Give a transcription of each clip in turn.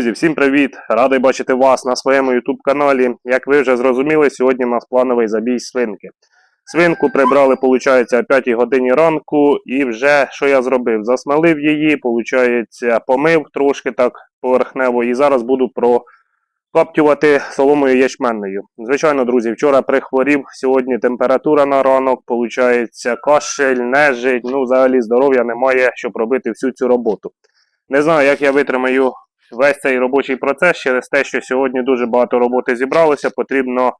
Друзі, всім привіт! Радий бачити вас на своєму YouTube каналі. Як ви вже зрозуміли, сьогодні у нас плановий забій свинки. Свинку прибрали, виходить, о 5 годині ранку, і вже що я зробив? Засмалив її, виходить, помив трошки так поверхнево, і зараз буду прокоптювати соломою ячменною. Звичайно, друзі, вчора прихворів, сьогодні температура на ранок, виходить, кашель, нежить, ну взагалі здоров'я немає, щоб робити всю цю роботу. Не знаю, як я витримаю весь цей робочий процес через те, що сьогодні дуже багато роботи зібралося. Потрібно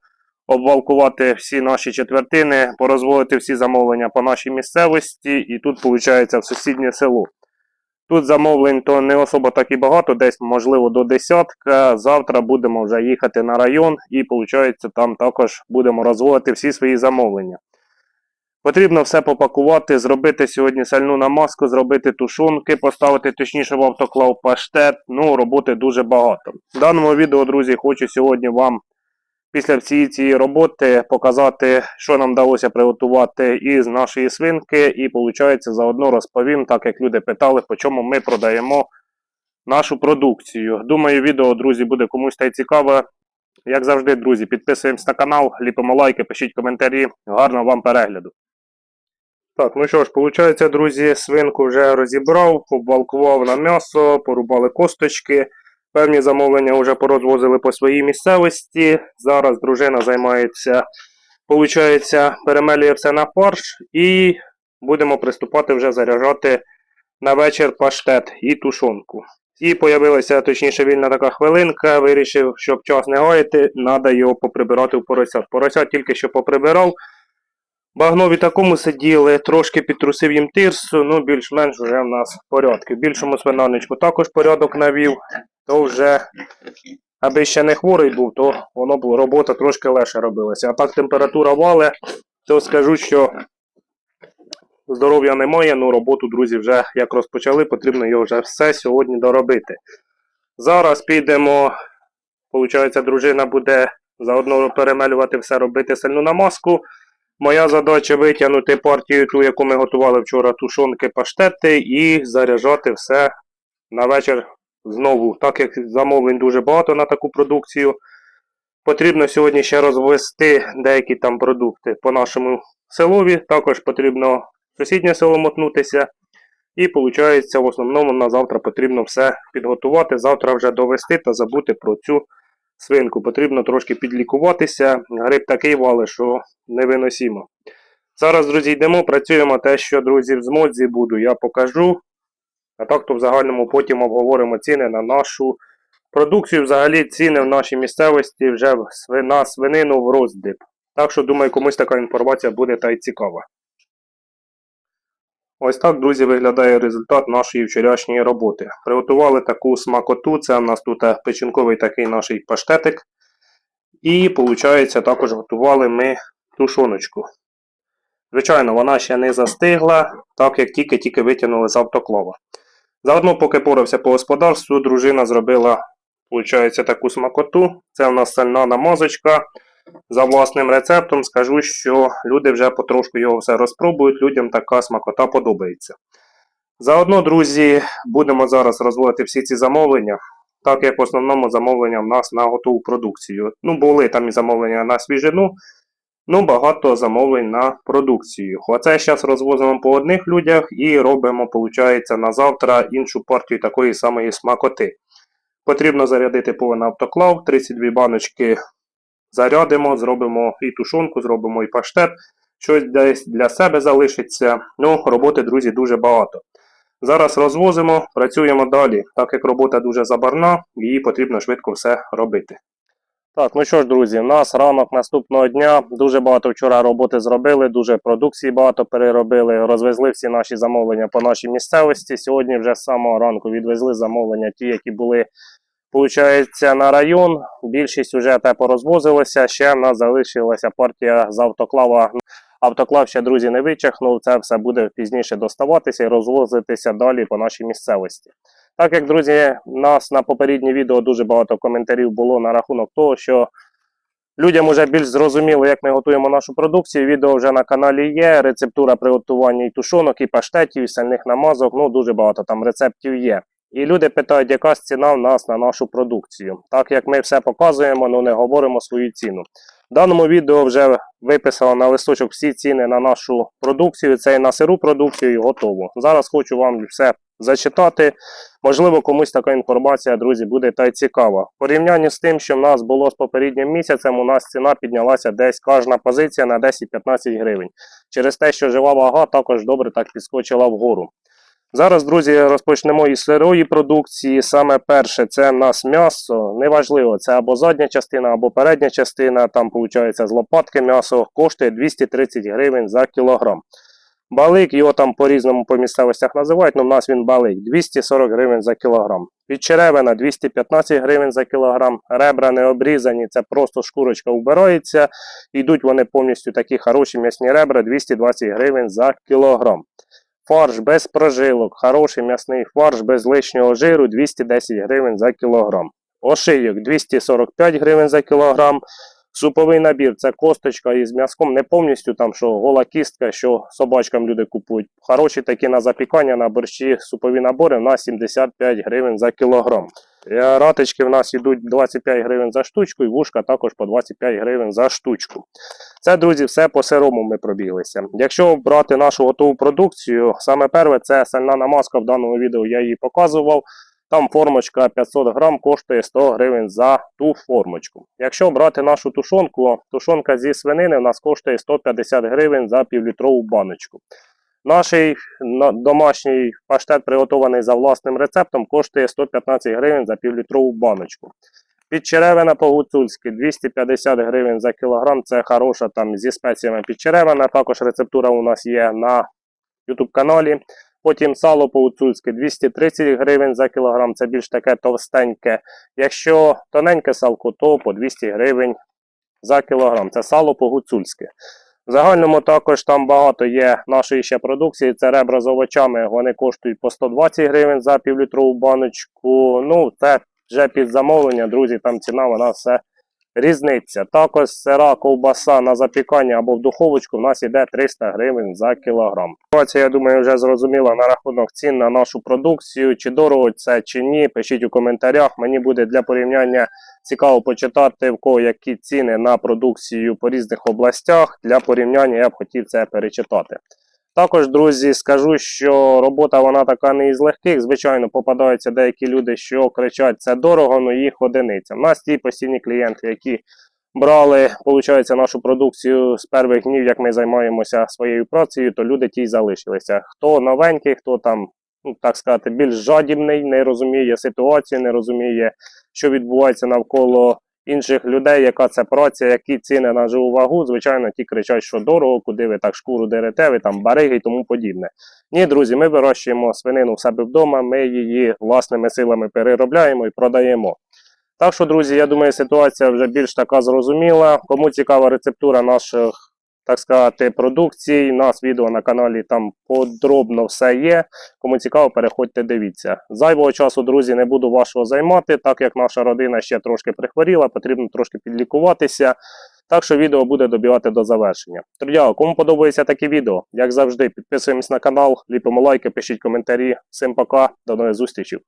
обвалкувати всі наші четвертини, порозводити всі замовлення по нашій місцевості, і тут, виходить, в сусіднє село. Тут замовлень то не особо так і багато, десь, можливо, до десятка. Завтра будемо вже їхати на район і, виходить, там також будемо розводити всі свої замовлення. Потрібно все попакувати, зробити сьогодні сальну намазку, зробити тушунки, поставити точніше в автоклав паштет. Ну, роботи дуже багато. В даному відео, друзі, хочу сьогодні вам після всієї цієї роботи показати, що нам вдалося приготувати із нашої свинки. І, виходить, заодно розповім, так як люди питали, по чому ми продаємо нашу продукцію. Думаю, відео, друзі, буде комусь та й цікаве. Як завжди, друзі, підписуємось на канал, ліпимо лайки, пишіть коментарі. Гарного вам перегляду. Так, ну що ж, виходить, друзі, свинку вже розібрав, обвалкував на м'ясо, порубали косточки. Певні замовлення вже порозвозили по своїй місцевості. Зараз дружина займається, виходить, перемелює все на фарш і будемо приступати вже заряджати на вечір паштет і тушонку. І з'явилася точніше вільна така хвилинка. Вирішив, щоб час не гаяти, треба його поприбирати в поросят. Поросят тільки що поприбирав. Багнові такому сиділи, трошки підтрусив їм тирсу, ну більш-менш вже в нас порядки. В більшому свинарничку також порядок навів, то вже, аби ще не хворий був, то воно було робота трошки легше робилася. А так температура вале, то скажу, що здоров'я немає, ну роботу, друзі, вже як розпочали, потрібно його вже все сьогодні доробити. Зараз підемо, виходить, дружина буде заодно перемелювати все, робити сальну намазку. Моя задача витягнути партію, ту, яку ми готували вчора, тушонки, паштети, і заряджати все на вечір знову. Так як замовлень дуже багато на таку продукцію, потрібно сьогодні ще розвести деякі там продукти по нашому селові. Також потрібно сусіднє село мотнутися. І виходить, в основному на завтра потрібно все підготувати. Завтра вже довести та забути про цю свинку. Потрібно трошки підлікуватися. Гриб такий вали, що невиносимо. Зараз, друзі, йдемо, працюємо те, що, друзі, в змозі буду, я покажу. А так то в загальному потім обговоримо ціни на нашу продукцію. Взагалі ціни в нашій місцевості вже на свинину в роздиб. Так що, думаю, комусь така інформація буде та й цікава. Ось так, друзі, виглядає результат нашої вчорашньої роботи. Приготували таку смакоту, це у нас тут печінковий такий наш паштетик. І, виходить, також готували ми тушоночку. Звичайно, вона ще не застигла, так як тільки-тільки витягнули з автоклава. Заодно, поки порався по господарству, дружина зробила, виходить, таку смакоту. Це у нас сальна намазочка. За власним рецептом скажу, що люди вже потрошку його все розпробують, людям така смакота подобається. Заодно, друзі, будемо зараз розводити всі ці замовлення, так як в основному замовлення в нас на готову продукцію. Ну, були там і замовлення на свіжину, ну багато замовлень на продукцію. Оце зараз розвозимо по одних людях і робимо, виходить, на завтра іншу партію такої самої смакоти. Потрібно зарядити повен автоклав, 32 баночки зарядимо, зробимо і тушонку, зробимо і паштет. Щось десь для себе залишиться. Ну, роботи, друзі, дуже багато. Зараз розвозимо, працюємо далі. Так як робота дуже забарна, її потрібно швидко все робити. Так, ну що ж, друзі, у нас ранок наступного дня. Дуже багато вчора роботи зробили, дуже продукції багато переробили, розвезли всі наші замовлення по нашій місцевості. Сьогодні вже з самого ранку відвезли замовлення, ті, які були Получається, на район більшість вже те порозвозилося. Ще в нас залишилася партія з автоклава. Автоклав ще, друзі, не вичахнув. Це все буде пізніше доставатися і розвозитися далі по нашій місцевості. Так як, друзі, нас на попереднє відео дуже багато коментарів було на рахунок того, що людям вже більш зрозуміло, як ми готуємо нашу продукцію. Відео вже на каналі є. Рецептура приготування і тушонок, і паштетів, і сальних намазок. Ну, дуже багато там рецептів є. І люди питають, яка ціна в нас на нашу продукцію. Так як ми все показуємо, але не говоримо свою ціну. В даному відео вже виписано на листочок всі ціни на нашу продукцію, це і на сиру продукцію і готово. Зараз хочу вам все зачитати. Можливо, комусь така інформація, друзі, буде та й цікава. В порівнянні з тим, що в нас було з попереднім місяцем, у нас ціна піднялася десь кожна позиція на 10-15 гривень. Через те, що жива вага також добре так підскочила вгору. Зараз, друзі, розпочнемо із сирої продукції. Саме перше це в нас м'ясо. Неважливо, це або задня частина, або передня частина. Там, виходить, з лопатки м'ясо коштує 230 гривень за кілограм. Балик, його там по-різному по місцевостях називають, але в нас він балик 240 гривень за кілограм. Підчеревина 215 гривень за кілограм. Ребра не обрізані, це просто шкурочка вбирається. Йдуть вони повністю такі хороші м'ясні ребра 220 гривень за кілограм. Фарш без прожилок, хороший м'ясний фарш без лишнього жиру 210 гривень за кілограм. Ошийок 245 гривень за кілограм. Суповий набір це косточка із м'язком, не повністю там, що гола кістка, що собачкам люди купують. Хороші такі на запікання на борщі супові набори на 75 гривень за кілограм. Е, Ратички в нас йдуть 25 гривень за штучку, і вушка також по 25 гривень за штучку. Це, друзі, все по сирому ми пробіглися. Якщо брати нашу готову продукцію, саме перше це сальна намазка в даному відео, я її показував. Там формочка 500 грам коштує 100 гривень за ту формочку. Якщо брати нашу тушонку, тушонка зі свинини в нас коштує 150 гривень за півлітрову баночку. Наш домашній паштет, приготований за власним рецептом, коштує 115 гривень за півлітрову баночку. Підчеревина по-гуцульськи 250 гривень за кілограм. Це хороша там зі спеціями підчеревина. Також рецептура у нас є на YouTube каналі. Потім сало по-гуцульськи 230 гривень за кілограм. Це більш таке товстеньке. Якщо тоненьке салко, то по 200 гривень за кілограм. Це сало по-гуцульськи. В загальному також там багато є нашої ще продукції. Це ребра з овочами. Вони коштують по 120 гривень за півлітрову баночку. Ну, це вже під замовлення, друзі, там ціна вона все різниця. Також сира ковбаса на запікання або в духовочку в нас йде 300 гривень за кілограм. Ситуація, я думаю, вже зрозуміла на рахунок цін на нашу продукцію. Чи дорого це чи ні, пишіть у коментарях. Мені буде для порівняння цікаво почитати, в кого які ціни на продукцію по різних областях. Для порівняння я б хотів це перечитати. Також, друзі, скажу, що робота вона така не із легких. Звичайно, попадаються деякі люди, що кричать, це дорого, але їх одиниця. У нас ті постійні клієнти, які брали, виходить, нашу продукцію з перших днів, як ми займаємося своєю працею, то люди ті й залишилися. Хто новенький, хто там, ну так сказати, більш жадібний, не розуміє ситуацію, не розуміє, що відбувається навколо інших людей, яка це праця, які ціни на живу вагу. Звичайно, ті кричать, що дорого, куди ви так шкуру дерете, ви там бариги і тому подібне. Ні, друзі, ми вирощуємо свинину в себе вдома, ми її власними силами переробляємо і продаємо. Так що, друзі, я думаю, ситуація вже більш така зрозуміла. Кому цікава рецептура наших, так сказати, продукцій, у нас відео на каналі там подробно все є. Кому цікаво, переходьте, дивіться. Зайвого часу, друзі, не буду вашого займати, так як наша родина ще трошки прихворіла, потрібно трошки підлікуватися. Так що відео буде добігати до завершення. Друзі, кому подобається таке відео, як завжди, підписуємось на канал, ліпимо лайки, пишіть коментарі. Всім пока, до нових зустрічей.